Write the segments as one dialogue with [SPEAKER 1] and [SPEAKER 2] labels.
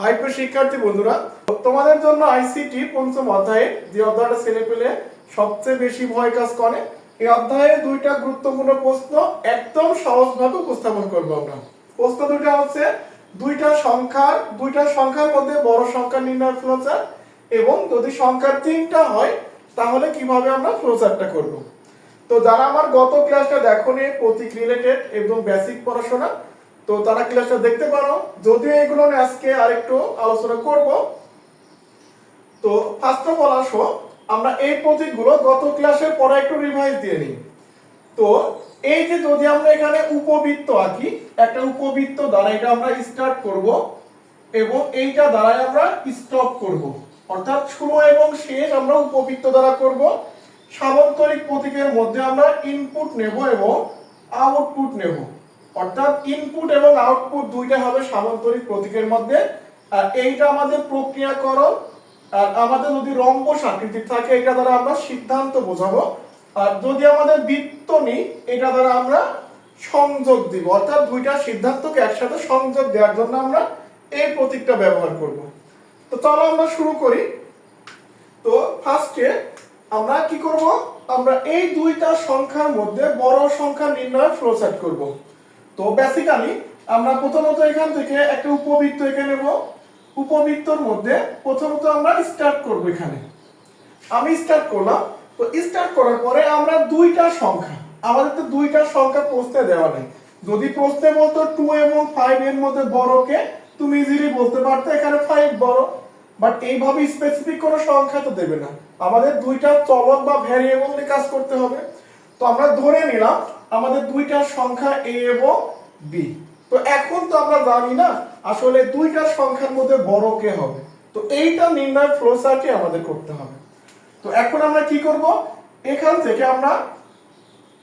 [SPEAKER 1] হাইপে শিক্ষার্থী বন্ধুরা, তোমাদের জন্য আইসিটি পঞ্চম অধ্যায়ে যে অধ্যায়টা ছেলে পেলে সবচেয়ে বেশি ভয় কাজ করে, এই অধ্যায়ে দুইটা গুরুত্বপূর্ণ প্রশ্ন একদম সহজভাবে উপস্থাপন করব আমরা। প্রশ্ন দুইটা হচ্ছে, দুইটা সংখ্যার দুইটা সংখ্যার মধ্যে বড় সংখ্যা নির্ণয় ফ্লোচার এবং যদি সংখ্যা তিনটা হয়, তাহলে কীভাবে আমরা ফ্লোচারটা করব? তো যারা আমার গত ক্লাসটা দেখোনি, প্রতীক রিলেটেড এবং বেসিক পড়াশোনা তো তারা ক্লাসটা দেখতে পারো। যদিও এগুলো আজকে আরেকটু আলোচনা করব। তো ফার্স্ট অফ অল আসো, আমরা এই প্রতীকগুলো গত ক্লাসের পরে একটু রিভাইজ দিয়ে নিই। তো এই যে যদি আমরা এখানে উপবৃত্ত আঁকি, একটা উপবৃত্ত দ্বারা এটা আমরা স্টার্ট করব এবং এইটা দ্বারাই আমরা স্টপ করব। অর্থাৎ শুরু এবং শেষ আমরা উপবৃত্ত দ্বারা করব। সামান্তরিক প্রতীকের মধ্যে আমরা ইনপুট নেব এবং আউটপুট নেব। অর্থাৎ ইনপুট এবং আউটপুট দুইটা হবে সামান্তরিক প্রতীকের মধ্যে। আর এইটা আমাদের প্রক্রিয়াকরণ। আর আমাদের যদি রম্বস আকৃতি থাকে, এটা দ্বারা আমরা সিদ্ধান্ত বোঝাবো। আর যদি আমাদের বৃত্ত নেই, এটা দ্বারা আমরা সংযোগ দিব। অর্থাৎ দুইটা সিদ্ধান্তকে একসাথে সংযোগ দেওয়ার জন্য আমরা এই প্রতীকটা ব্যবহার করব। তো চলো আমরা শুরু করি। তো ফার্স্টে আমরা কি করব? আমরা এই দুইটা সংখ্যার মধ্যে বড় সংখ্যা নির্ণয় ফ্লোচার্ট করব। তো বেসিক্যালি আমরা প্রথমত এখান থেকে একটা উপবৃত্ত এখানে নেব। উপবৃত্তর মধ্যে প্রথমত আমরা স্টার্ট করব এখানে। আমি স্টার্ট করলাম। তো স্টার্ট করার পরে আমরা দুইটা সংখ্যা, আমাদের তো দুইটা সংখ্যা প্রশ্নে দেওয়া নেই। যদি প্রশ্নে বলতো টু এবং ফাইভ এর মধ্যে বড়কে তুমি ইজিলি বলতে পারতো এখানে ফাইভ বড়। বাট এইভাবে স্পেসিফিক কোনো সংখ্যা তো দেবে না। আমাদের দুইটা চলক বা ভ্যারিয়েবল নিয়ে কাজ করতে হবে। তো আমরা ধরে নিলাম আমাদের দুইটা সংখ্যা এ এবং বি তো এখন তো আমরা জানি না আসলে দুইটা সংখ্যার মধ্যে বড় কে হবে। তো এইটা নির্ণয় ফ্লোচার্টই আমাদের করতে হবে। তো এখন আমরা কি করব? এখান থেকে আমরা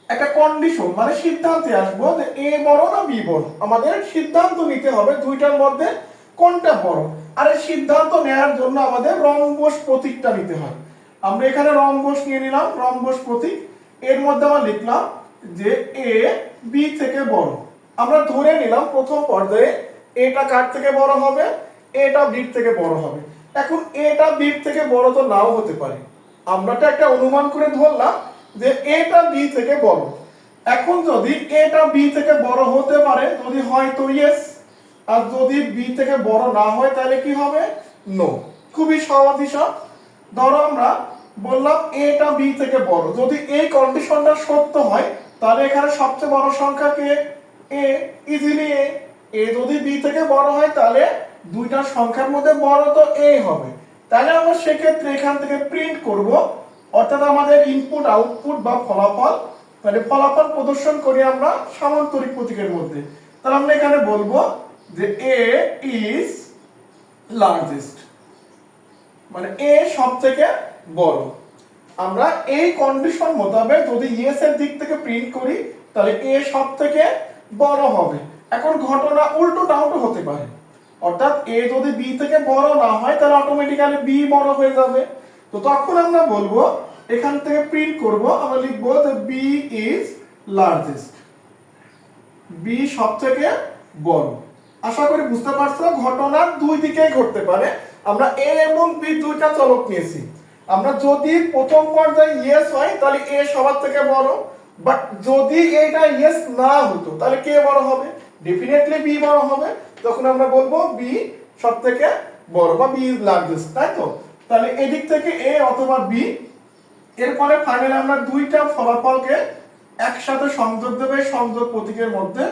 [SPEAKER 1] একটা কন্ডিশন মানে সিদ্ধান্তে আসব যে এ বড় না বি বড়। আমাদের সিদ্ধান্ত নিতে হবে দুইটার মধ্যে কোনটা বড়। আর এই সিদ্ধান্ত নেওয়ার জন্য আমাদের রম্বস প্রতীকটা নিতে হয় আমরা এখানে রং রম্বস নিয়ে নিলাম, রম্বস প্রতীক। এর মধ্যে আমরা লিখলাম যে এ বি থেকে বড়। আমরা ধরে নিলাম প্রথম পর্যায়ে এটা কার থেকে বড় হবে? এটা বির থেকে বড় হবে। এখন এটা বির থেকে বড় তো নাও হতে পারে। আমরা তো একটা অনুমান করে ধরলাম যে এটা বি থেকে বড়। এখন যদি এটা বি থেকে বড় হতে পারে, যদি হয় তো ইয়েস আর যদি বি থেকে বড় না হয়, তাহলে কি হবে? নো খুবই সহজ হিসাব। ধরো আমরা বললাম এটা বি থেকে বড়। যদি এই কন্ডিশনটা সত্য হয়, তাহলে এখানে সবচেয়ে বড় সংখ্যা কে? এ ইজিলি এ এ যদি বি থেকে বড় হয়, তাহলে দুইটা সংখ্যার মধ্যে বড় তো এ হবে। তাহলে আমরা সেক্ষেত্রে এখান থেকে প্রিন্ট করব। অর্থাৎ আমাদের ইনপুট আউটপুট বা ফলাফল, তাহলে ফলাফল প্রদর্শন করি আমরা সামান্তরিক প্রতীকের মধ্যে। তাহলে আমরা এখানে বলব যে এ ইজ লার্জেস্ট মানে এ সব থেকে বড় আমরা এই কন্ডিশন মোতাবেক যদি ইয়েস এর দিক থেকে প্রিন্ট করি, তাহলে এ সব থেকে বড় হবে। এখন ঘটনা উল্টো ডাউটো হতে পারে। অর্থাৎ এ যদি বি থেকে বড় না হয়, তাহলে অটোমেটিক্যালি বি বড় হয়ে যাবে। তো তখন আমরা বলব, এখান থেকে প্রিন্ট করব, আমরা লিখব যে বি ইজ লার্জেস্ট বি সব থেকে বড়। আশা করি বুঝতে পারছ, ঘটনা দুই দিকেই ঘটতে পারে। আমরা এ এবং বি দুইটা চলক নিয়েছি। আমরা যদি প্রথম পর্যায়ে ইয়েস হয়, তাহলে এ সবার থেকে বড়। বাট যদি এটা ইয়েস না হতো, তাহলে কে বড় হবে? ডেফিনেটলি বি বড় হবে। তখন আমরা বলব বি সব থেকে বড় বা বি ইজ লার্জেস্ট তাই তো? তাহলে এদিক থেকে এ অথবা বি এরপরে ফাইনালি আমরা দুইটা ফলাফলকে একসাথে সংযোগ দেবে, সংযোগ প্রতীকের মধ্যে।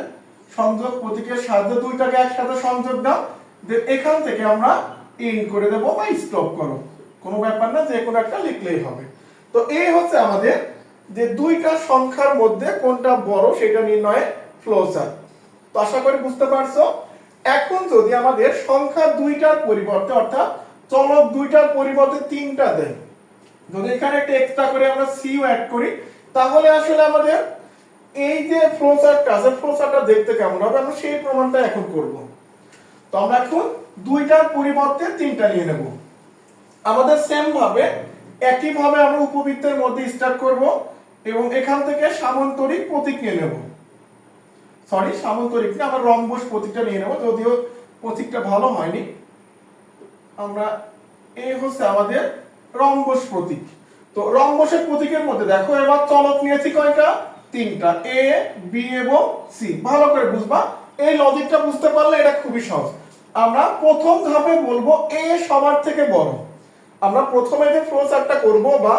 [SPEAKER 1] সংযোগ প্রতীকের সাহায্যে দুইটাকে একসাথে সংযোগ দাও। এখান থেকে আমরা ইন করে দেবো বা স্টপ করো। কোনো ব্যাপার না, যে কোনো একটা লিখলেই হবে। তো এই হচ্ছে আমাদের যে দুইটা সংখ্যার মধ্যে কোনটা বড় সেটা নির্ণয়ে ফ্লোচার্ট তো আশা করি বুঝতে পারছ? এখন যদি আমাদের সংখ্যা দুইটার পরিবর্তে, অর্থাৎ চলক দুইটার পরিবর্তে তিনটা দেয় যদি এখানে একটা এক্সট্রা করে আমরা সিও অ্যাড করি, তাহলে আসলে আমাদের এই যে ফ্লোচার্টটা আছে ফ্লোচার্টটা দেখতে কেমন হবে? আমরা সেই প্রমাণটা এখন করব। তো আমরা এখন দুইটার পরিবর্তে তিনটা নিয়ে নেব। আমাদের সেম ভাবে একই ভাবে আমরা উপবৃত্তের মধ্যে স্টার্ট করব এবং এখান থেকে সামান্তরিক প্রতীক নিয়ে নেব। সরি সামান্তরিক না আমরা রম্বস প্রতীকটা নিয়ে নেব, যদিও প্রতীকটা ভালো হয়নি। আমরা, এ হচ্ছে আমাদের রম্বস প্রতীক। তো রম্বসের প্রতীকের মধ্যে দেখো, এবার চলক নিয়েছি কয়টা? তিনটা। এ, বি এবং সি। ভালো করে বুঝবা। এই লজিকটা বুঝতে পারলে এটা খুবই সহজ। আমরা প্রথম ধাপে বলব, এ সবার থেকে বড়। আমরা প্রথমে যে ফ্লোচার্টটা করব বা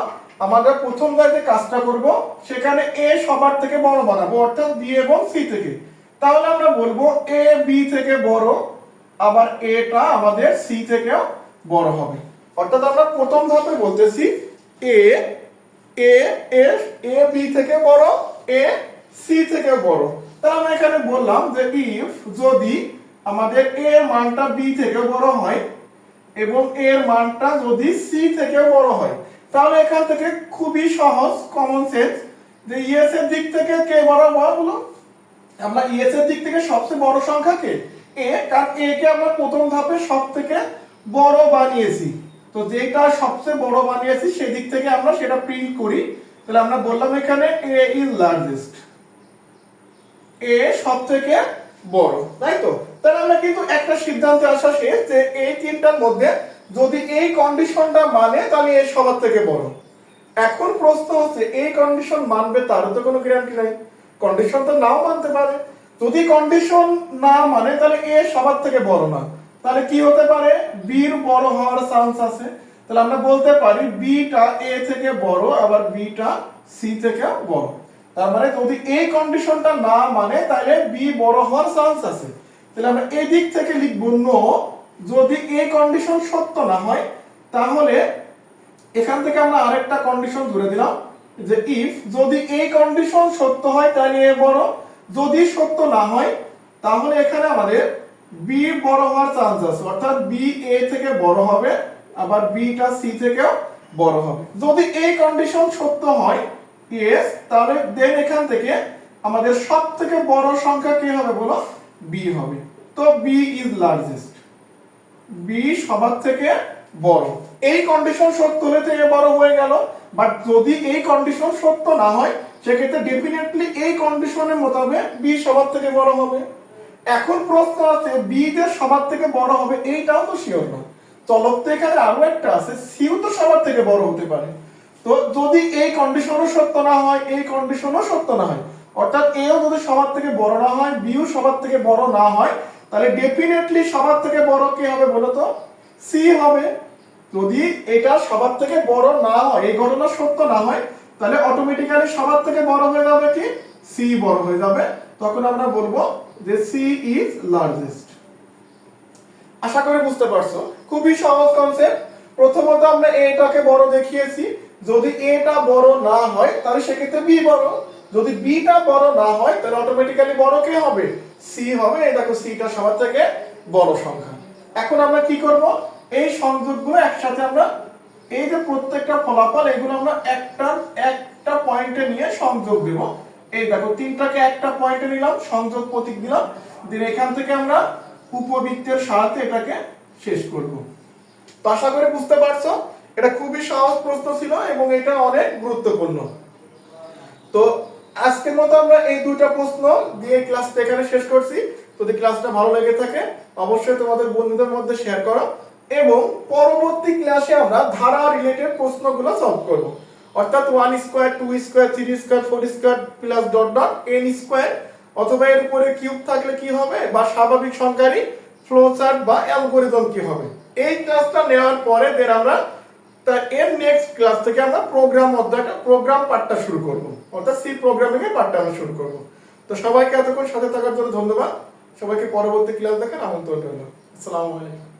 [SPEAKER 1] আমাদের প্রথম যে কাজটা করব, সেখানে এ সবার থেকে বড় বানাবো, অর্থাৎ বি এবং সি থেকে। তাহলে আমরা বলব এ বি থেকে বড়, আবার এটা আমাদের সি থেকেও বড় হবে। অর্থাৎ আমরা প্রথম ধাপে বলতেছি এ এ এ এ বি থেকে বড় এ সি থেকে বড়। তাহলে আমরা এখানে বললাম যে ইফ যদি আমাদের এ মানটা বি থেকে বড় হয় এবং এর মানটা যদি সি থেকে বড় হয়, তাহলে এখান থেকে খুবই সহজ কমন সেন্স যে ইএস এর দিক থেকে কে বড় বড় বলো আমরা ইএস এর দিক থেকে সবচেয়ে বড় সংখ্যা কে এ কারণ এ কে আমরা প্রথম ধাপে সব থেকে বড় বানিয়েছি। তো যেটা সবচেয়ে বড় বানিয়েছি সেদিক থেকে আমরা সেটা প্রিন্ট করি। তাহলে আমরা বললাম এখানে এ ইজ লার্জেস্ট এ সব থেকে বড়, তাই তো? তাহলে আমরা কিন্তু একটা সিদ্ধান্তে আসা শেষ যে এই তিনটার মধ্যে যদি এই কন্ডিশনটা মানে তাহলে এ সবার থেকে বড়। এখন প্রশ্ন হচ্ছে, এই কন্ডিশন মানবে তারও তো কোনো গ্যারান্টি নাই। কন্ডিশন তো নাও মানতে পারে। যদি কন্ডিশন না মানে তাহলে এ সবার থেকে বড় না। তাহলে কি হতে পারে? বির বড় হওয়ার চান্স আছে। তাহলে আমরা বলতে পারি বিটা এ থেকে বড়, আবার বিটা সি থেকে বড়। তার মানে যদি এই কন্ডিশনটা না মানে তাহলে বি বড় হওয়ার চান্স আছে। তাহলে আমরা এই দিক থেকে লিখব নো যদি এই কন্ডিশন সত্য না হয়, তাহলে এখান থেকে আমরা আরেকটা কন্ডিশন ধরে দিলাম, যে ইফ যদি এই কন্ডিশন সত্য হয়, তাহলে এ বড়, যদি সত্য না হয়, তাহলে এখানে আমাদের বি বড় হওয়ার চান্স আছে, অর্থাৎ বি এ থেকে বড় হবে, আবার বিটা সি থেকেও বড় হবে। যদি এই কন্ডিশন সত্য হয় ইয়েস তাহলে দেন এখান থেকে আমাদের সব থেকে বড় সংখ্যা কি হবে বলো? বি হবে। তো বি ইজ লার্জেস্ট বি সবার থেকে বড়। এই কন্ডিশন সত্য হলে এ বড় হয়ে গেল। বাট যদি এই কন্ডিশন সত্য না হয়, সেক্ষেত্রে ডেফিনেটলি এই কন্ডিশনের মোতাবেক বি সবার থেকে বড় হবে। এখন প্রশ্ন আছে বি যে সবার থেকে বড় হবে, এইটাও তো শিওর না। চলক তো এখানে আরও একটা আছে সিও তো সবার থেকে বড় হতে পারে। তো যদি এই কন্ডিশনও সত্য না হয়, এই কন্ডিশনও সত্য না হয় অর্থাৎ এও যদি সবার থেকে বড় না হয়, বিও সবার থেকে বড় না হয়, তাহলে ডেফিনেটলি সবার থেকে বড় কে হবে বলো তো? সি হবে। যদি এটা সবার থেকে বড় না হয়, এই ঘটনা সত্য না হয়, তাহলে অটোমেটিক্যালি সবার থেকে বড় হয়ে যাবে কি? সি বড় হয়ে যাবে। তখন আমরা বলব যে সি ইজ লার্জেস্ট আশা করি বুঝতে পারছ। খুবই সহজ কনসেপ্ট প্রথমত আমরা এটাকে বড় দেখিয়েছি। যদি এটা বড় না হয়, তাহলে সেক্ষেত্রে বি বড়। যদি বিটা বড় না হয়, তাহলে অটোমেটিক্যালি বড় কে হবে? সি হবে, এই দেখো সিটা সবার থেকে বড় সংখ্যা। এখন আমরা কি করব? এই সংযোগগুলো একসাথে আমরা, এই যে প্রত্যেকটা ফলাফল, এগুলো আমরা একটা একটা পয়েন্টে নিয়ে সংযোগ দেব। এই দেখো, তিনটাকে একটা পয়েন্টে নিলাম, সংযোগ প্রতীক দিলাম, দিয়ে এখান থেকে আমরা উপবৃত্তের সাহায্যে এটাকে শেষ করব। তো আশা করি বুঝতে পারছ, এটা খুবই সহজ প্রশ্ন ছিল এবং এটা অনেক গুরুত্বপূর্ণ। তো আজকের মতো আমরা এই দুইটা প্রশ্ন দিয়ে ক্লাসটা এখানে শেষ করছি। যদি ক্লাসটা ভালো লেগে থাকে, অবশ্যই তোমাদের বন্ধুদের মধ্যে শেয়ার করো এবং পরবর্তী ক্লাসে আমরা ধারা রিলেটেড প্রশ্নগুলো সলভ করব। অর্থাৎ one square two square three square four square plus dot dot N square অথবা এর উপরে কিউব থাকলে কি হবে বা স্বাভাবিক সংখ্যারই ফ্লো চার্ট বা অ্যালগোরিদম কি হবে। এই ক্লাসটা নেওয়ার পরে দেন আমরা তা এর নেক্সট ক্লাস থেকে আমরা প্রোগ্রাম অধ্যায়টা প্রোগ্রাম পার্টটা শুরু করব। অর্থাৎ সি প্রোগ্রামিং এর পার্টটা আমরা শুরু করব। তো সবাইকে এতক্ষণ সাথে থাকার জন্য ধন্যবাদ। সবাইকে পরবর্তী ক্লাস দেখার আমন্ত্রণ রইল। আসসালামু আলাইকুম।